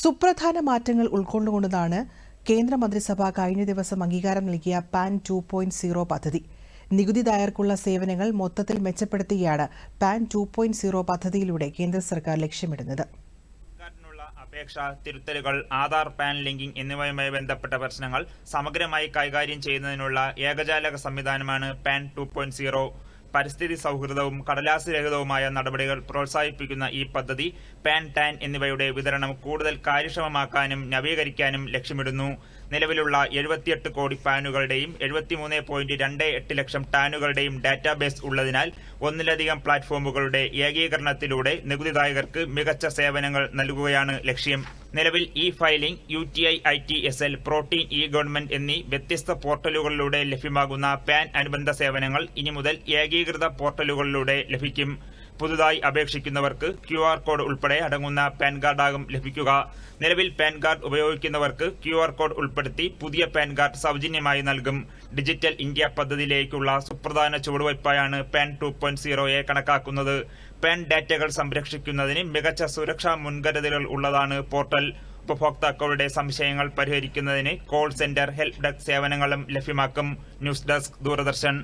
സുപ്രധാന മാറ്റങ്ങൾ ഉൾക്കൊണ്ടുകൊണ്ടതാണ് കേന്ദ്രമന്ത്രിസഭ കഴിഞ്ഞ ദിവസം അംഗീകാരം നൽകിയ പാൻ ടു പോയിന്റ് സീറോ പദ്ധതി. നികുതിദായകർക്കുള്ള സേവനങ്ങൾ മൊത്തത്തിൽ മെച്ചപ്പെടുത്തുകയാണ് പാൻ ടു പോയിന്റ് സീറോ പദ്ധതിയിലൂടെ കേന്ദ്ര സർക്കാർ ലക്ഷ്യമിടുന്നത്. അപേക്ഷ തിരുത്തലുകൾ ആധാർ പാൻ ലിങ്കിംഗ് എന്നിവയുമായി ബന്ധപ്പെട്ട പ്രശ്നങ്ങൾ സമഗ്രമായി കൈകാര്യം ചെയ്യുന്നതിനുള്ള ഏകജാലക സംവിധാനമാണ് പാൻ ടു പോയിന്റ് സീറോ. പരിസ്ഥിതി സൗഹൃദവും കടലാസ് രഹിതവുമായ നടപടികൾ പ്രോത്സാഹിപ്പിക്കുന്ന ഈ പദ്ധതി പാൻ ടാൻ എന്നിവയുടെ വിതരണം കൂടുതൽ കാര്യക്ഷമമാക്കാനും നവീകരിക്കാനും ലക്ഷ്യമിടുന്നു. നിലവിലുള്ള എഴുപത്തിയെട്ട് കോടി പാനുകളുടെയും എഴുപത്തിമൂന്ന് പോയിന്റ് രണ്ട് എട്ട് ലക്ഷം ടാനുകളുടെയും ഡാറ്റാബേസ് ഉള്ളതിനാൽ ഒന്നിലധികം പ്ലാറ്റ്ഫോമുകളുടെ ഏകീകരണത്തിലൂടെ നികുതിദായകർക്ക് മികച്ച സേവനങ്ങൾ നൽകുകയാണ് ലക്ഷ്യം. നിലവിൽ e filing U T I I T S L Protean e government എന്നീ വ്യത്യസ്ത പോർട്ടലുകളിലൂടെ ലഭ്യമാകുന്ന പാൻ അനുബന്ധ സേവനങ്ങൾ ഇനി മുതൽ ഏകീകൃത പോർട്ടലുകളിലൂടെ ലഭിക്കും. പുതുതായി അപേക്ഷിക്കുന്നവർക്ക് ക്യു ആർ കോഡ് ഉൾപ്പെടെ അടങ്ങുന്ന പാൻ കാർഡാകും ലഭിക്കുക. നിലവിൽ പാൻ കാർഡ് ഉപയോഗിക്കുന്നവർക്ക് ക്യു ആർ കോഡ് ഉൾപ്പെടുത്തി പുതിയ പാൻ കാർഡ് സൗജന്യമായി നൽകും. ഡിജിറ്റൽ ഇന്ത്യ പദ്ധതിയിലേക്കുള്ള സുപ്രധാന ചുവടുവയ്പായാണ് പാൻ ടു പോയിന്റ് സീറോയെ കണക്കാക്കുന്നത്. പാൻ ഡാറ്റകൾ സംരക്ഷിക്കുന്നതിന് മികച്ച സുരക്ഷാ മുൻകരുതലുകൾ ഉള്ളതാണ് പോർട്ടൽ. ഉപഭോക്താക്കളുടെ സംശയങ്ങൾ പരിഹരിക്കുന്നതിന് കോൾ സെന്റർ ഹെൽപ്പ് ഡെസ്ക് സേവനങ്ങളും ലഭ്യമാക്കും. News desk Doordarshan.